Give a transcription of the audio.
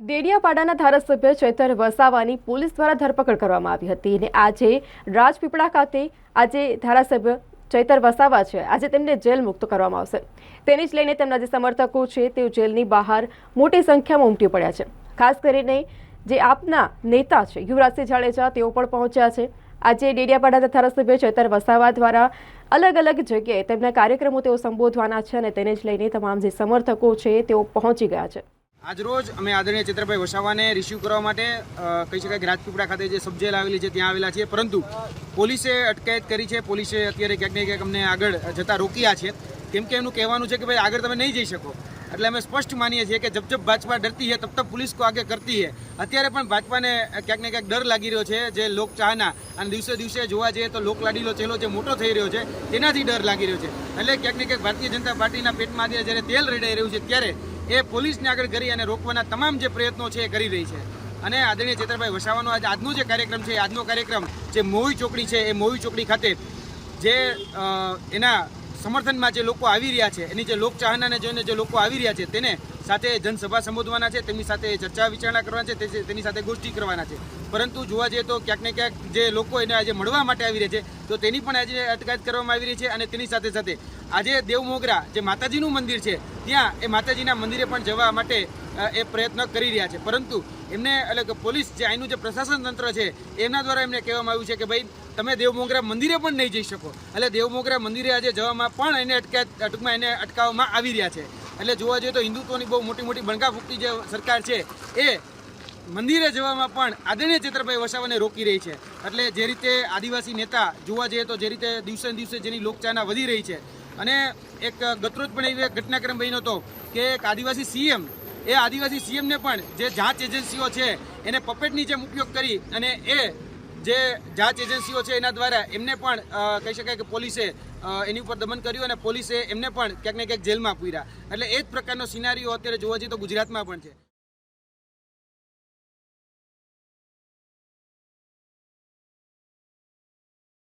ડેડિયાપાડાના ધારાસભ્ય ચૈતર વસાવાની પોલીસ દ્વારા ધરપકડ કરવામાં આવી હતી અને આજે રાજપીપળા ખાતે આજે ધારાસભ્ય ચૈતર વસાવા છે. આજે તેમને જેલ મુક્ત કરવામાં આવશે. તેને જ લઈને તેમના જે સમર્થકો છે તેઓ જેલની બહાર મોટી સંખ્યામાં ઉમટી પડ્યા છે. ખાસ કરીને જે આપના નેતા છે, યુવરાજસિંહ જાડેજા, તેઓ પણ પહોંચ્યા છે. આજે ડેડિયાપાડાના ધારાસભ્ય ચૈતર વસાવા દ્વારા અલગ અલગ જગ્યાએ તેમના કાર્યક્રમો તેઓ સંબોધવાના છે અને તેને જ લઈને તમામ જે સમર્થકો છે તેઓ પહોંચી ગયા છે. આજરોજ અમે આદરણીય ચિત્રભાઈ વસાવાને રિસીવ કરવા માટે કહી શકાય કે રાજપીપળા ખાતે જે સબજેલ આવેલી છે, ત્યાં આવેલા છે પરંતુ પોલીસે અટકાયત કરી છે. પોલીસે અત્યારે ક્યાંક ને ક્યાંક અમને આગળ જતા રોક્યા છે. કેમ કે એમનું કહેવાનું છે કે ભાઈ, આગળ તમે નહીં જઈ શકો. એટલે અમે સ્પષ્ટ માનીએ છીએ કે જબ જબ ભાજપા ડરતી હે, તબ તબ પોલીસ કો આગે કરતી હે. અત્યારે પણ ભાજપાને ક્યાંક ને ક્યાંક ડર લાગી રહ્યો છે જે લોક ચાહના અને દિવસે દિવસે જોવા જઈએ તો લોક લાડીલો ચેલો જે મોટો થઈ રહ્યો છે, તેનાથી ડર લાગી રહ્યો છે. એટલે ક્યાંક ને ક્યાંક ભારતીય જનતા પાર્ટીના પેટમાં જ્યારે તેલ રેડાઈ રહ્યું છે, ત્યારે એ પોલીસને આગળ કરી અને રોકવાના તમામ જે પ્રયત્નો છે એ કરી રહી છે. અને આદરણીય ચેતરભાઈ વસાવાનો આજ આજનો જે કાર્યક્રમ છે આજનો કાર્યક્રમ જે મોવી ચોકડી છે, એ મોવી ચોકડી ખાતે જે એના સમર્થનમાં જે લોકો આવી રહ્યા છે, એની જે લોકચાહનાને જોઈને જે લોકો આવી રહ્યા છે, તેને સાથે જનસભા સંબોધવાના છે, તેમની સાથે ચર્ચા વિચારણા કરવાના છે તેની સાથે ગોષ્ઠી કરવાના છે. પરંતુ જોવા જઈએ તો ક્યાંક ને ક્યાંક જે લોકો એને આજે મળવા માટે આવી રહ્યા છે, તો તેની પણ આજે અટકાયત કરવામાં આવી રહી છે અને તેની સાથે સાથે આજે દેવ મોગરા જે માતાજીનું મંદિર છે, ત્યાં એ માતાજીના મંદિરે પણ જવા માટે એ પ્રયત્ન કરી રહ્યા છે. પરંતુ એમને એટલે પોલીસ જે અહીંનું જે પ્રશાસન તંત્ર છે, એમના દ્વારા એમને કહેવામાં આવ્યું છે કે ભાઈ, તમે દેવમોગરા મંદિરે પણ નહીં જઈ શકો. એટલે દેવમોગરા મંદિરે આજે જવામાં પણ એને અટકાયત, ટૂંકમાં એને અટકાવવામાં આવી રહ્યા છે. એટલે જોવા જોઈએ તો હિન્દુત્વની બહુ મોટી મોટી બણકા ફૂકતી જે સરકાર છે, એ મંદિરે જવામાં પણ આદરણીય ચિત્રભાઈ વસાવાને રોકી રહી છે. એટલે જે રીતે આદિવાસી નેતા જોવા જઈએ તો જે રીતે દિવસે દિવસે જેની લોકચાહના વધી રહી છે. અને એક ગતરોજ પણ એવી ઘટનાક્રમ બન્યો હતો કે એક આદિવાસી સીએમ, એ આદિવાસી સીએમને પણ જે જાંચ એજન્સીઓ છે, એને પપેટની જેમ ઉપયોગ કરી અને એ જે જાંચ એજન્સીઓ છે એના દ્વારા એમને પણ કહી શકાય કે પોલીસે એની ઉપર દમન કર્યું અને પોલીસે એમને પણ ક્યાંક ને ક્યાંક જેલમાં પૂર્યા. એટલે એ જ પ્રકારનો સિનારીઓ અત્યારે જોવા જઈએ તો ગુજરાતમાં પણ છે.